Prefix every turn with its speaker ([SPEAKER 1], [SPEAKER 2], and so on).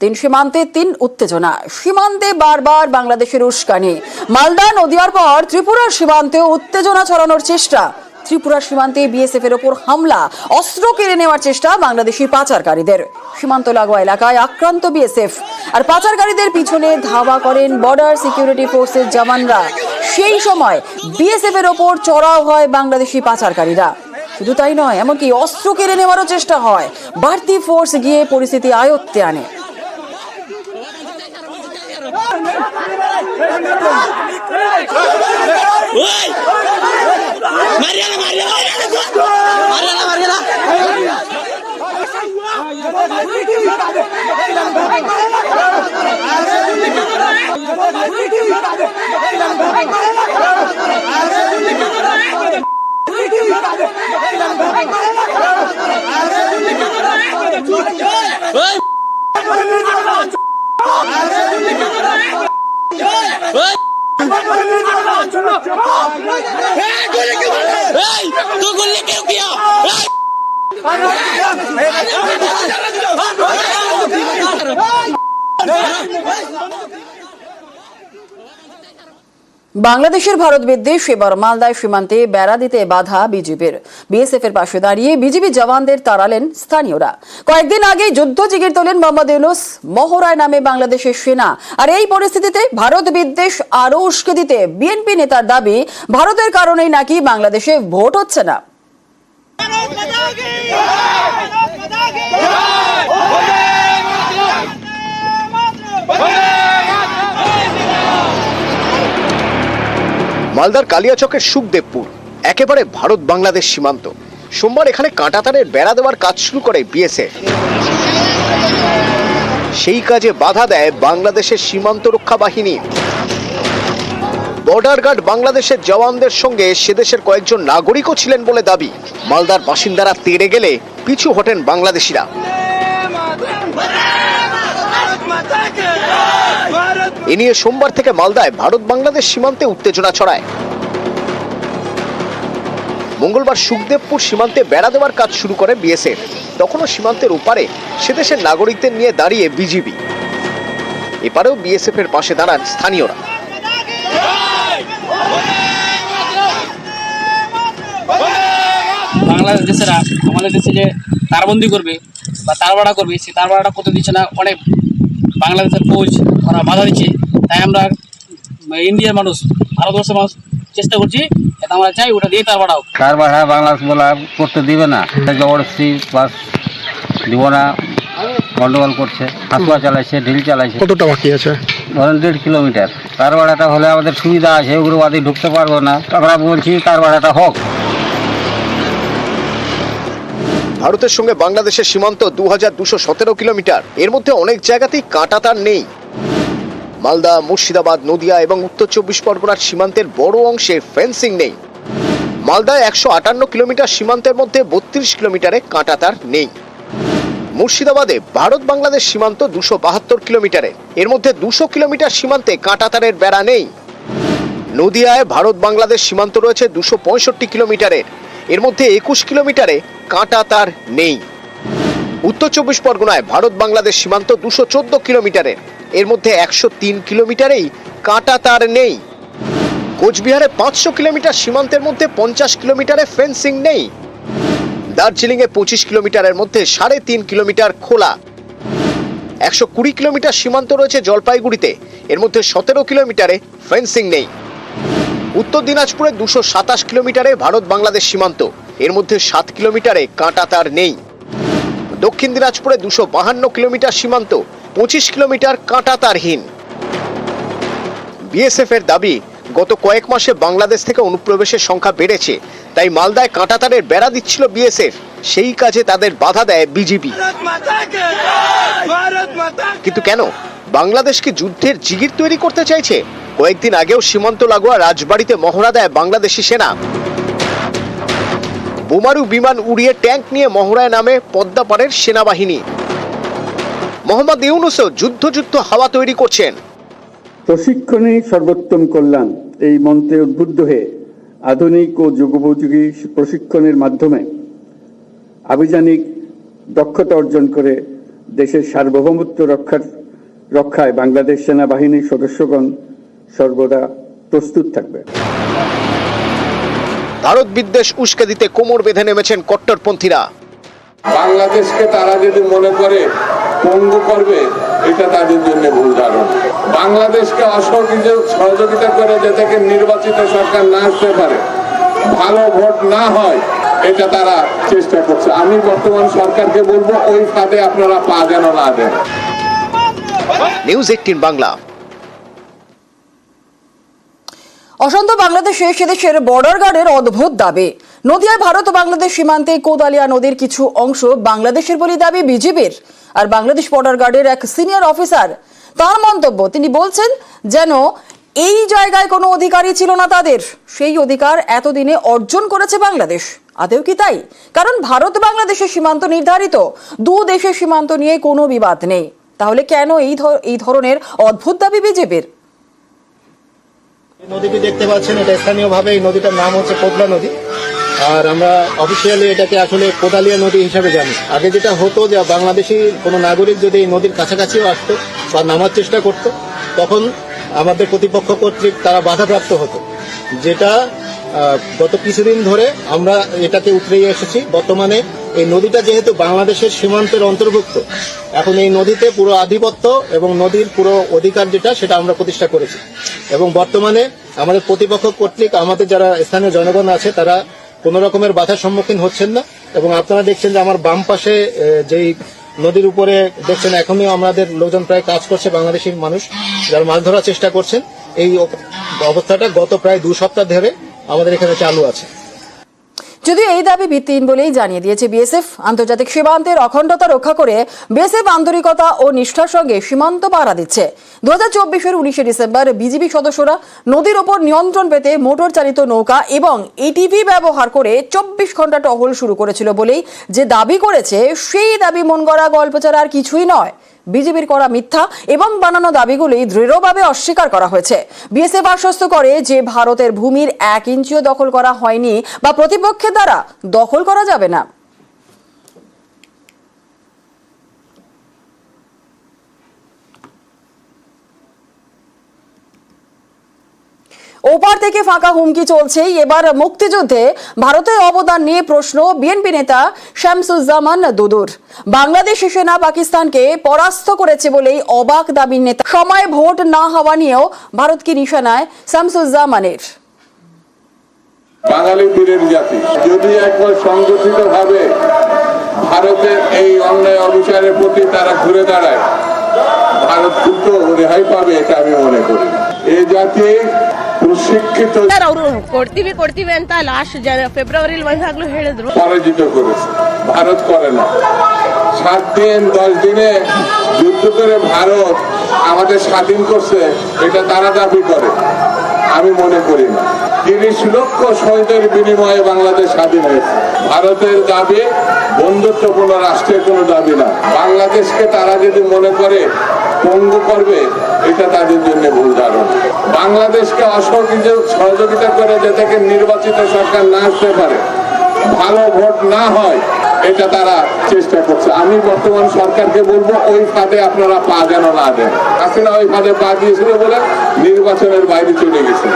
[SPEAKER 1] তিন সীমান্তে তিন উত্তেজনা। সীমান্তে বারবার বাংলাদেশের উস্কানি। মালদা, নদিয়ার পর ত্রিপুরার সীমান্তে উত্তেজনা ছড়ানোর চেষ্টা। ত্রিপুরা সীমান্তে বিএসএফ এর ওপর হামলা। অস্ত্র কেড়ে নেওয়ার চেষ্টা বাংলাদেশি পাচারকারীদের। সীমান্ত লাগোয়া এলাকায় আক্রান্ত বিএসএফ। আর পাচারকারীদের পিছনে ধাওয়া করেন বর্ডার সিকিউরিটি ফোর্সের জওয়ানরা। সেই সময় বিএসএফ এর ওপর চড়াও হয় বাংলাদেশি পাচারকারীরা। শুধু তাই নয়, এমনকি অস্ত্র কেড়ে নেওয়ারও চেষ্টা হয়। বাড়তি ফোর্স গিয়ে পরিস্থিতি আয়ত্তে আনে।
[SPEAKER 2] ওই মারিয়ালা মারিয়ালা মারিয়ালা মারিয়ালা তো গুলি কেউ কিয়া এই
[SPEAKER 1] বাংলাদেশের ভারত বিদ্বেষ, এবার মালদায় সীমান্তে বেড়া দিতে বাধা বিজেপির। বিএসএফ এর পাশে দাঁড়িয়ে বিজেপি জওয়ানদের তাড়ালেন স্থানীয়রা। কয়েকদিন আগে যুদ্ধ জিগির তোলেন মোহাম্মদ ইউনুস। মহড়ায় নামে বাংলাদেশের সেনা। আর এই পরিস্থিতিতে ভারত বিদ্বেষ আরও উস্কে দিতে বিএনপি নেতার দাবি, ভারতের কারণেই নাকি বাংলাদেশে ভোট হচ্ছে না।
[SPEAKER 3] মালদার কালিয়াচকের সুখদেবপুর, একেবারে ভারত বাংলাদেশ সীমান্ত। সোমবার এখানে কাঁটাতারের বেড়া দেওয়ার কাজ শুরু করে বিএসএফ। সেই কাজে বাধা দেয় বাংলাদেশের সীমান্ত রক্ষা বাহিনী। বর্ডার গার্ড বাংলাদেশের জওয়ানদের সঙ্গে সেদেশের কয়েকজন নাগরিকও ছিলেন বলে দাবি। মালদার বাসিন্দারা তেড়ে গেলে পিছু হটেন বাংলাদেশিরা। এ নিয়ে সোমবার থেকে মালদায় ভারত বাংলাদেশ সীমান্তে উত্তেজনা ছড়ায়। মঙ্গলবার সুখদেবপুর সীমান্তে বেড়া দেওয়ার কাজ শুরু করে বিএসএফ। তখনও সীমান্তের ওপারে সেদেশের নাগরিকদের নিয়ে দাঁড়িয়ে বিজিবি। এপারেও বিএসএফ এর পাশে দাঁড়ান স্থানীয়রা।
[SPEAKER 4] বাংলাদেশ দেশেরা আমাদের দেশে যে তারবন্দি করবে বা তারবাড়া করবে সেই তারবাড়াটা করতে দিচ্ছে না অনেক বাংলাদেশের কোচ ওরা বাধা দিচ্ছে। তাই আমরা ইন্ডিয়ার মানুষ ভারতবর্ষের মানুষ চেষ্টা করছি যাতে আমরা চাই ওটা দিয়ে তারবাড়াও
[SPEAKER 5] কার বাধা বাংলাদেশ বলা করতে দিবে না। জবরদস্তি বাস দিব না গন্ডগোল করছে হাতুয়া চালাইছে ঢিল চালাইছে।
[SPEAKER 6] কতটা বাকি আছে?
[SPEAKER 5] ধরেন দেড় কিলোমিটার। কার ভাড়াটা হলে আমাদের সুবিধা আছে উগ্রবাদী ঢুকতে পারব না। আমরা বলছি কার ভাড়াটা হোক।
[SPEAKER 3] ভারতের সঙ্গে বাংলাদেশের সীমান্ত দু হাজার দুশো সতেরো কিলোমিটার। এর মধ্যে অনেক জায়গাতেই কাঁটাতার নেই। মালদা, মুর্শিদাবাদ, নদিয়া এবং উত্তর চব্বিশ পরগনার সীমান্তের বড় অংশে ফেন্সিং নেই। মালদায় একশো আটান্ন কিলোমিটার সীমান্তের মধ্যে বত্রিশ কিলোমিটারে কাঁটাতার নেই। মুর্শিদাবাদে ভারত বাংলাদেশ সীমান্ত দুশো বাহাত্তর কিলোমিটারে। এর মধ্যে দুশো কিলোমিটার সীমান্তে কাঁটাতারের বেড়া নেই। নদিয়ায় ভারত বাংলাদেশ সীমান্ত রয়েছে দুশো পঁয়ষট্টি কিলোমিটারের। এর মধ্যে একুশ কিলোমিটারে কাঁটা তার নেই। উত্তর চব্বিশ পরগনায় ভারত বাংলাদেশ সীমান্ত দুশো চোদ্দ কিলোমিটারের। এর মধ্যে একশো তিন কিলোমিটারেই কাঁটা তার নেই। কোচবিহারে পাঁচশো কিলোমিটার সীমান্তের মধ্যে পঞ্চাশ কিলোমিটারে ফেন্সিং নেই। দার্জিলিংয়ে পঁচিশ কিলোমিটারের মধ্যে সাড়ে তিন কিলোমিটার খোলা। একশো কুড়ি কিলোমিটার সীমান্ত রয়েছে জলপাইগুড়িতে। এর মধ্যে সতেরো কিলোমিটারে ফেন্সিং নেই। উত্তর দিনাজপুরে দুশো সাতাশ কিলোমিটারে ভারত বাংলাদেশ সীমান্ত। এর মধ্যে সাত কিলোমিটারে কাঁটা তার নেই। দক্ষিণ দিনাজপুরে দুশো বাহান্ন কিলোমিটার সীমান্ত, পঁচিশ কিলোমিটার কাঁটা তারহীন। বিএসএফ এর দাবি, গত কয়েক মাসে বাংলাদেশ থেকে অনুপ্রবেশের সংখ্যা বেড়েছে, তাই মালদায় কাঁটাতারের বেড়া দিচ্ছিল বিএসএফ। সেই কাজে তাদের বাধা দেয় বিজিবি। কিন্তু কেন? বাংলাদেশ কি যুদ্ধের জিগির তৈরি করতে চাইছে। কয়েকদিন আগেও সীমান্ত লাগোয়া রাজবাড়িতে মহড়া দেয় বাংলাদেশি সেনা। বোমারু বিমান উড়িয়ে ট্যাঙ্ক নিয়ে মহড়ায় নামে পদ্মাপাড়ের সেনাবাহিনী। মোহাম্মদ ইউনুসও যুদ্ধ যুদ্ধ হাওয়া তৈরি করছেন।
[SPEAKER 7] প্রশিক্ষণে সর্বোত্তম কল্যাণ এই মন্ত্রে উদ্বুদ্ধ হয়ে আধুনিক ও যুগোপযোগী প্রশিক্ষণের মাধ্যমে আভিযানিক দক্ষতা অর্জন করে দেশের সার্বভৌমত্ব রক্ষার রক্ষায় বাংলাদেশ সেনাবাহিনীর সদস্যগণ সর্বদা প্রস্তুত থাকবে।
[SPEAKER 3] ভারত বিদ্বেষ উস্কে দিতে কোমর বেঁধে নেমেছেন কট্টরপন্থীরা।
[SPEAKER 6] বাংলাদেশকে তারা যদি মনে করে পঙ্গু করবে এটা তাদের জন্য ভুল ধারণা। বাংলাদেশকে অসহযোগিতা সহযোগিতা করে যে থেকে নির্বাচিত সরকার না আসতে পারে ভালো ভোট না হয় এটা তারা চেষ্টা করছে। আমি বর্তমান সরকারকে বলব ওই ফাঁদে আপনারা পা যেন না দেন।
[SPEAKER 3] নিউজ এইটিন বাংলা
[SPEAKER 1] অশান্ত বাংলাদেশে সেদেশের বর্ডার গার্ডের অদ্ভুত দাবি। নদিয়ায় ভারত ও বাংলাদেশ সীমান্তে কোদালিয়া নদীর কিছু অংশ বাংলাদেশের বলে দাবি বিজেপির। আর বাংলাদেশ বর্ডার গার্ডের এক সিনিয়র অফিসার তার মন্তব্য, তিনি বলছেন যেন এই জায়গায় কোনো অধিকারই ছিল না তাদের। সেই অধিকার এতদিনে অর্জন করেছে বাংলাদেশ। আদেও কি তাই? কারণ ভারত বাংলাদেশের সীমান্ত নির্ধারিত। দু দেশের সীমান্ত নিয়ে কোনো বিবাদ নেই। তাহলে কেন এই এই ধরনের অদ্ভুত দাবি বিজেপির?
[SPEAKER 8] নদীটি দেখতে পাচ্ছেন, এটা স্থানীয়ভাবে এই নদীটার নাম হচ্ছে কোদলা নদী। আর আমরা অফিসিয়ালি এটাকে আসলে কোদালিয়া নদী হিসাবে জানি। আগে যেটা হতো যে বাংলাদেশি কোনো নাগরিক যদি এই নদীর কাছাকাছিও আসতো বা নামার চেষ্টা করত, তখন আমাদের প্রতিপক্ষ কর্তৃক তারা বাধাপ্রাপ্ত হতো। যেটা গত কিছুদিন ধরে আমরা এটাকে উতরিয়ে এসেছি। বর্তমানে এই নদীটা যেহেতু বাংলাদেশের সীমান্তের অন্তর্ভুক্ত, এখন এই নদীতে পুরো আধিপত্য এবং নদীর পুরো অধিকার যেটা, সেটা আমরা প্রতিষ্ঠা করেছি। এবং বর্তমানে আমাদের প্রতিপক্ষ কর্তৃক, আমাদের যারা স্থানীয় জনগণ আছে, তারা কোন রকমের বাধার সম্মুখীন হচ্ছেন না। এবং আপনারা দেখছেন যে আমার বাম পাশে যেই নদীর উপরে দেখছেন এখনই আমাদের লোকজন প্রায় কাজ করছে, বাংলাদেশি মানুষ যারা মাছ ধরার চেষ্টা করছেন। এই অবস্থাটা গত প্রায় দু সপ্তাহ ধরে আমাদের এখানে চালু আছে।
[SPEAKER 1] যদিও এই দাবি ভিত্তিহীন বলেই জানিয়ে দিয়েছে বিএসএফ, আন্তর্জাতিক সীমান্তের অখণ্ডতা রক্ষা করে বিএসএফ আন্তরিকতা ও নিষ্ঠার সঙ্গে সীমান্ত পাহারা দিচ্ছে। দু হাজার চব্বিশের উনিশে ডিসেম্বর বিজিবি সদস্যরা নদীর ওপর নিয়ন্ত্রণ পেতে মোটর চালিত নৌকা এবং এটিভি ব্যবহার করে চব্বিশ ঘণ্টা টহল শুরু করেছিল বলেই যে দাবি করেছে, সেই দাবি মন গড়া গল্প ছাড়া আর কিছুই নয়। বিজেপির করা মিথ্যা এবং বানানো দাবিগুলি দৃঢ়ভাবে অস্বীকার করা হয়েছে। বিএসএফ আশ্বস্ত করে যে ভারতের ভূমির এক ইঞ্চিও দখল করা হয়নি বা প্রতিপক্ষের দ্বারা দখল করা যাবে না। ওপার থেকে ফাঁকা হুমকি চলছেই এবার মুক্তিযুদ্ধে ভারতের অবদান নিয়ে প্রশ্ন বিএনপি নেতা শামসুজ্জামান দুদুর। বাংলাদেশ সেনা পাকিস্তানকে পরাস্ত করেছে বলেই অবাক দাবির নেতা। সময় ভোট না হওয়া নিয়েও ভারতকে নিশানায় শামসুজ্জামানের।
[SPEAKER 6] বাঙালি বীরের জাতি। যদি একবার সংগঠিত ভাবে ভারতের এই অন্যায় অবিচারের প্রতি তারা ঘুরে দাঁড়ায় ভারত কিন্তু রেহাই পাবে এটা আমি মনে করি এই জাতি প্রশিক্ষিত
[SPEAKER 9] ಸರ್ ಅವರು ಕೊಡ್ತೀವಿ ಕೊಡ್ತೀವಿ ಅಂತ ಲಾಸ್ಟ್ ಜನ ಫೆಬ್ರವರಿಲಿ ಬಂದಾಗ್ಲೂ ಹೇಳಿದ್ರು
[SPEAKER 6] পরাজিত করেছে ভারত করে না সাত দিন দশ দিনে যুদ্ধ করে ভারত আমাদের স্বাধীন করছে এটা তারা দাবি করে আমি মনে করি না তিরিশ লক্ষ শহীদের বিনিময়ে বাংলাদেশ স্বাধীন হয়েছে ভারতের দাবি বন্ধুত্বপূর্ণ রাষ্ট্রের কোনো দাবি না বাংলাদেশকে তারা যদি মনে করে পঙ্গু করবে, এটা তাদের জন্য ভুল ধারণা। বাংলাদেশকে অসহযোগ সহযোগিতা করে যে থেকে নির্বাচিত সরকার না আসতে পারে, ভালো ভোট না হয়, এটা তারা চেষ্টা করছে। আমি বর্তমান সরকারকে বলব, ওই ফাঁদে আপনারা পা যেন না দেন। আসলে ওই ফাঁদে পা দিয়েছিল বলে নির্বাচনের বাইরে চলে গেছে